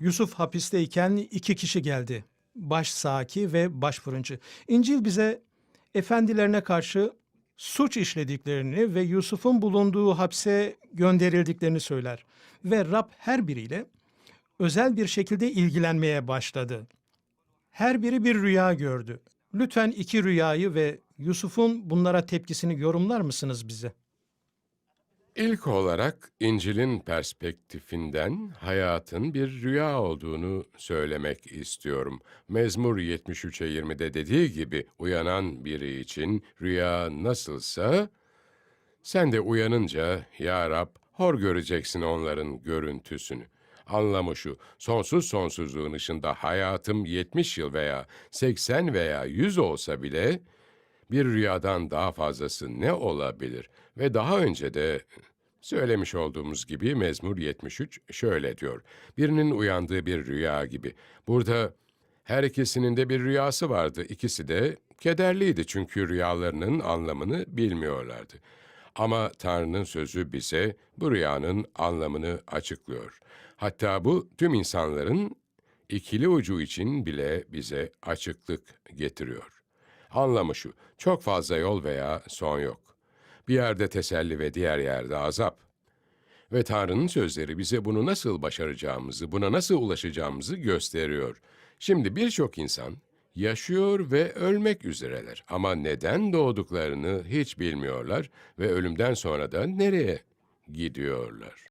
Yusuf hapisteyken iki kişi geldi. Baş saki ve baş fırıncı. İncil bize efendilerine karşı suç işlediklerini ve Yusuf'un bulunduğu hapse gönderildiklerini söyler. Ve Rab her biriyle özel bir şekilde ilgilenmeye başladı. Her biri bir rüya gördü. Lütfen iki rüyayı ve Yusuf'un bunlara tepkisini yorumlar mısınız bize? İlk olarak İncil'in perspektifinden hayatın bir rüya olduğunu söylemek istiyorum. Mezmur 73'e 20'de dediği gibi uyanan biri için rüya nasılsa sen de uyanınca ya Rab hor göreceksin onların görüntüsünü. Anlamı şu, sonsuz sonsuzluğun ışığında hayatım 70 yıl veya 80 veya 100 olsa bile bir rüyadan daha fazlası ne olabilir? Ve daha önce de söylemiş olduğumuz gibi Mezmur 73 şöyle diyor. Birinin uyandığı bir rüya gibi. Burada her ikisinin de bir rüyası vardı. İkisi de kederliydi çünkü rüyalarının anlamını bilmiyorlardı. Ama Tanrı'nın sözü bize bu rüyanın anlamını açıklıyor. Hatta bu tüm insanların ikili ucu için bile bize açıklık getiriyor. Anlamı şu, çok fazla yol veya son yok. Bir yerde teselli ve diğer yerde azap. Ve Tanrı'nın sözleri bize bunu nasıl başaracağımızı, buna nasıl ulaşacağımızı gösteriyor. Şimdi birçok insan yaşıyor ve ölmek üzereler ama neden doğduklarını hiç bilmiyorlar ve ölümden sonra da nereye gidiyorlar.